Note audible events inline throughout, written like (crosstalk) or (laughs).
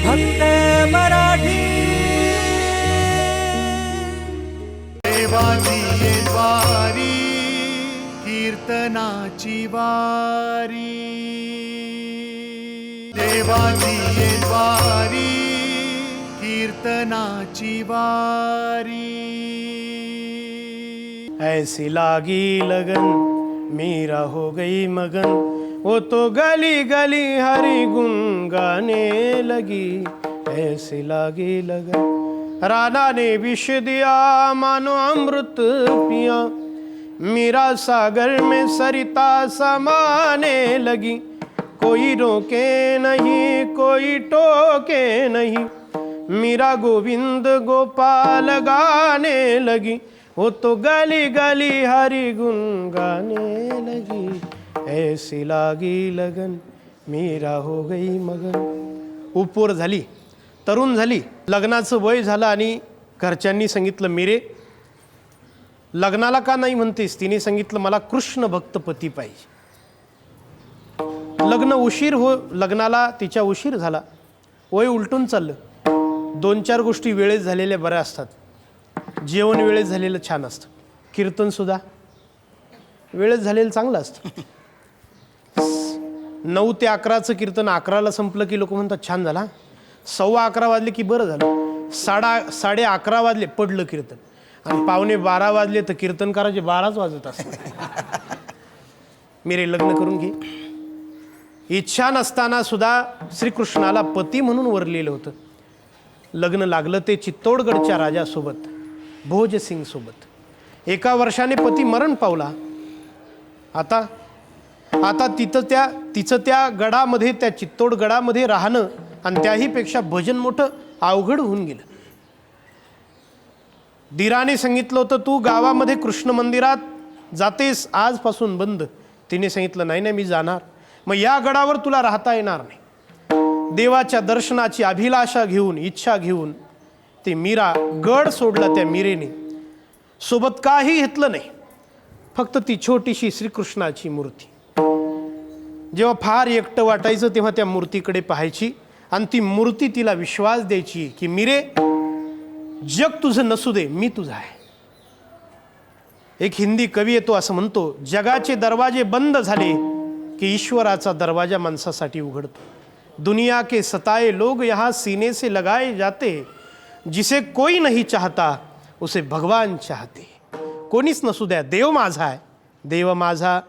फक्त मराठी. देवाची वारी कीर्तनाची वारी. देवाची वारी कीर्तनाची वारी. ऐसी लागी लगन मेरा हो गई मगन. वो तो गली गली हरी गुन गाने लगी ऐसी लागे लगा। राधा ने विष दिया मानो अमृत पिया। मीरा सागर में सरिता समाने लगी। कोई रोके नहीं कोई टोके नहीं। मीरा गोविंद गोपाल गाने लगी। वो तो गली गली हरी गुन गाने लगी। ऐसी लागी लगन मीरा हो गई मगन. उपवर झाली तरुण झाली. लग्नाचं वय झालं आणि घरच्यांनी सांगितलं मिरे लग्नाला का नाही म्हणतेस? तिने सांगितलं मला कृष्ण भक्त पती पाहिजे. लग्न उशीर हो लग्नाला तिच्या उशीर झाला. वय उलटून चाललं. दोन चार गोष्टी वेळेत झालेल्या बऱ्या असतात. जेवण वेळेत झालेलं छान असतं. कीर्तनसुद्धा वेळेत झालेलं चांगलं असतं. नऊ ते अकराचं कीर्तन अकराला संपलं की लोक म्हणतात छान झाला. सव्वा अकरा वाजले की बरं झालं. साडा साडे अकरा वाजले पडलं कीर्तन. आणि पावणे बारा वाजले तर कीर्तनकाराचे बाराच वाजत असतात. (laughs) मेरे लग्न करून घे. इच्छा नसताना सुद्धा श्रीकृष्णाला पती म्हणून वरलेलं होतं. लग्न लागलं ते चित्तोडगडच्या राजासोबत भोजसिंग सोबत एका वर्षाने पती मरण पावला. आता आता तिथं त्या तिचं त्या गडामध्ये त्या चित्तोड गडामध्ये राहणं आणि त्याहीपेक्षा भजन मोठं अवघड होऊन गेलं. दिराने सांगितलं होतं तू गावामध्ये कृष्ण मंदिरात जातेस आजपासून बंद. तिने सांगितलं नाही नाही मी जाणार. मग या गडावर तुला राहता येणार नाही. देवाच्या दर्शनाची अभिलाषा घेऊन इच्छा घेऊन ते मीरा गड सोडला त्या मीरेने. सोबत काही घेतलं नाही. फक्त ती छोटीशी श्रीकृष्णाची मूर्ती. जेव्हा फार एकटं वाटायचं तेव्हा त्या मूर्तीकडे पाहायची आणि ती मूर्ती तिला विश्वास द्यायची की मी रे जग तुझं नसू दे मी तुझा आहे. एक हिंदी कवी येतो असं म्हणतो जगाचे दरवाजे बंद झाले की ईश्वराचा दरवाजा माणसासाठी उघडतो. दुनिया के सताए लोग यहाँ सीने से लगाए जाते. जिसे कोई नहीं चाहता उसे भगवान चाहते. कोणीच नसू द्या देव माझा आहे देव माझा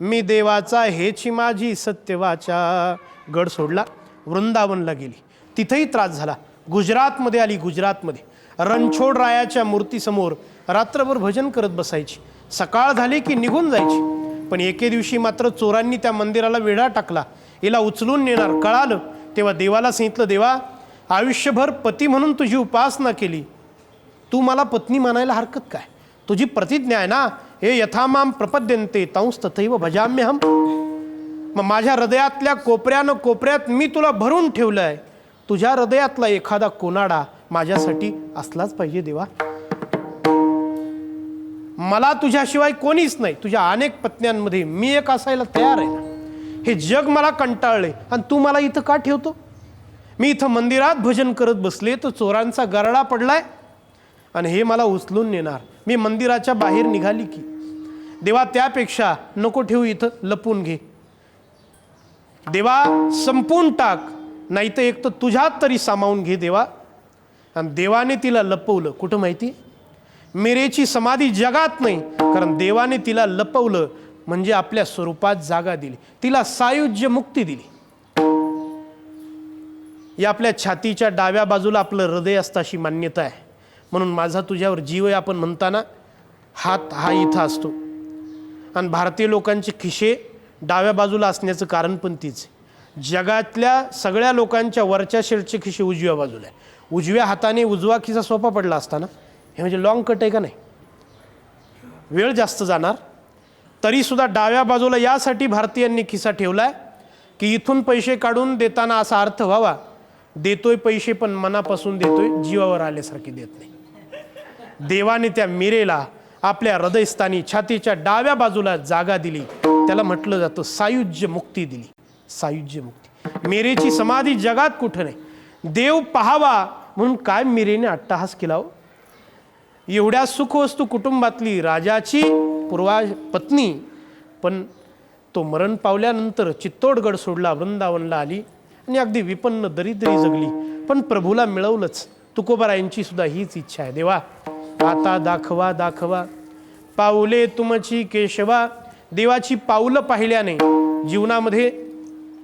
मी देवाचा हेची माझी सत्यवाचा. गड सोडला वृंदावनला गेली. तिथेही त्रास झाला. गुजरातमध्ये आली गुजरातमध्ये. रणछोड रायाच्या मूर्तीसमोर रात्रभर भजन करत बसायची. सकाळ झाली की निघून जायची. पण एके दिवशी मात्र चोरांनी त्या मंदिराला वेढा टाकला. हिला उचलून नेणार. कळालं. तेव्हा देवाला सांगितलं देवा आयुष्यभर पती म्हणून तुझी उपासना केली. तू मला पत्नी मानायला हरकत काय? तुझी प्रतिज्ञा आहे ना? हे यथामाम प्रपद्यंते तंस तथैव भजाम्यहम. मग माझ्या हृदयातल्या कोपऱ्यानं कोपऱ्यात मी तुला भरून ठेवलं आहे तुझ्या हृदयातला एखादा कोनाडा माझ्यासाठी असलाच पाहिजे देवा. मला तुझ्याशिवाय कोणीच नाही. तुझ्या अनेक पत्न्यांमध्ये मी एक असायला तयार आहे ना. हे जग मला कंटाळले आणि तू मला इथं का ठेवतो? मी इथं मंदिरात भजन करत बसले तर चोरांचा गरडा पडलाय. आणि हे मला उचलून नेणार. मी मंदिराच्या बाहेर निघाली की. देवा त्यापेक्षा नको ठेवू इथं लपून घे. देवा संपून टाक. नाही तर एक तर तुझ्यात तरी सामावून घे देवा. आणि देवाने तिला लपवलं. कुठं माहिती? मेरेची समाधी जगात नाही. कारण देवाने तिला लपवलं म्हणजे आपल्या स्वरूपात जागा दिली. तिला सायुज्य मुक्ती दिली. या आपल्या छातीच्या डाव्या बाजूला आपलं हृदय असतं अशी मान्यता आहे. म्हणून माझा तुझ्यावर जीव आहे आपण म्हणताना हात हा इथं असतो. आणि भारतीय लोकांचे खिशे डाव्या बाजूला असण्याचं कारण पण तीच आहे. जगातल्या सगळ्या लोकांच्या वरच्या शेडचे खिशे उजव्या बाजूला आहे. उजव्या हाताने उजवा खिसा सोपा पडला असता ना हे म्हणजे लॉंग कट आहे का नाही? वेळ जास्त जाणार. तरीसुद्धा डाव्या बाजूला यासाठी भारतीयांनी खिसा ठेवला आहे की इथून पैसे काढून देताना असा अर्थ व्हावा देतोय पैसे पण मनापासून देतोय जीवावर आल्यासारखे देत नाही. देवाने त्या मिरेला आपल्या हृदयस्थानी छातीच्या डाव्या बाजूला जागा दिली. त्याला म्हटलं जातं सायुज्य मुक्ती दिली. सायुज्य मुक्ती. मेरेची समाधी जगात कुठं नाही. देव पाहावा म्हणून काय मिरेने अट्टहास केला हो? एवढ्या सुखवस्तू कुटुंबातली राजाची पूर्वा पत्नी पण तो मरण पावल्यानंतर चित्तोडगड सोडला वृंदावनला आली आणि अगदी विपन्न दरिद्री जगली. पण प्रभूला मिळवलंच. तुकोबारायांची सुद्धा हीच इच्छा आहे. देवा आता दाखवा दाखवा. पाऊले तुमची केशवा. देवाची पाऊलं पाहिल्याने जीवनामध्ये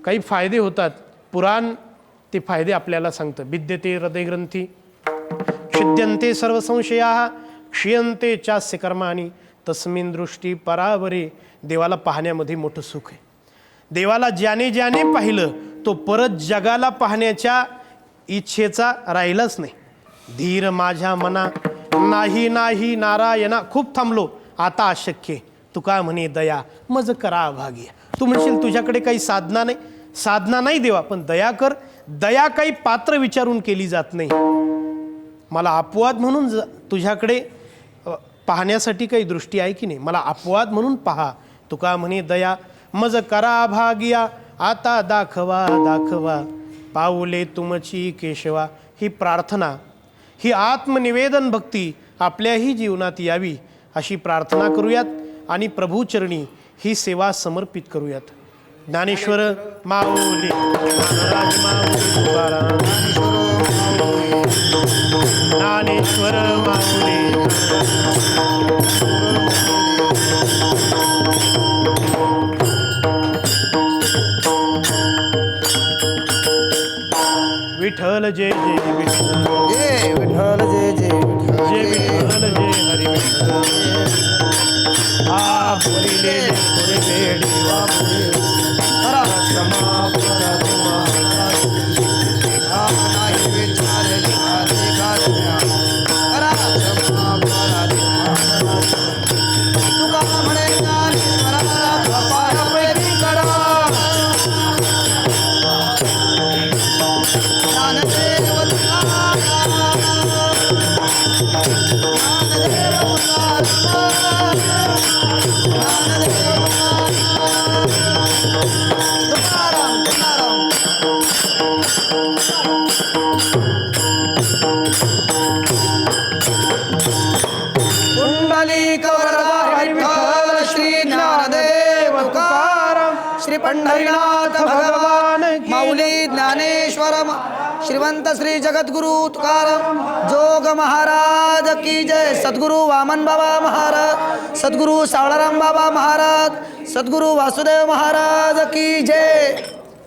काही फायदे होतात. पुराण ते फायदे आपल्याला सांगतं. विद्यते हृदयग्रंथी. छिद्यन्ते सर्व संशया क्षियंते चास्य कर्माणी. तस्मिन दृष्टी परावरे देवाला पाहण्यामध्ये मोठं सुख आहे. देवाला ज्याने ज्याने पाहिलं तो परत जगाला पाहण्याच्या इच्छेचा राहिलाच नाही. धीर माझ्या मना नाही नाही नारायणा खूप थांबलो. आता अशक्य तू तुका म्हणे दया मज करा भागी तू म्हणशील तुझ्याकडे काही साधना नाही. साधना नाही देवा पण दया कर. दया काही पात्र विचारून केली जात नाही. मला अपवाद म्हणून तुझ्याकडे पाहण्यासाठी काही दृष्टी आहे की नाही? मला अपवाद म्हणून पहा. तुका म्हणे दया मज करा भागिया. आता दाखवा दाखवा. पाऊले तुमची केशवा. ही प्रार्थना ही आत्मनिवेदन भक्ती आपल्याही जीवनात यावी अशी प्रार्थना करूयात आणि प्रभूचरणी ही सेवा समर्पित करूयात. ज्ञानेश्वर माऊली ज्ञानेश्वर माऊली. विठ्ठल जय जय विठ्ठल. जय विठ्ठल जय जय विठ्ठल जय विठ्ठल जय हरी विठ्ठल आ बोलिले थोडे वेळी वापुरे. हरा क्षमा माऊली ज्ञानेश्वर श्रीमंत श्री जगद्गुरु तुकाराम जोग महाराज की जय। सद्गुरु वामन बाबा महाराज सद्गुरु सावळाराम बाबा महाराज सद्गुरु वासुदेव महाराज की जय।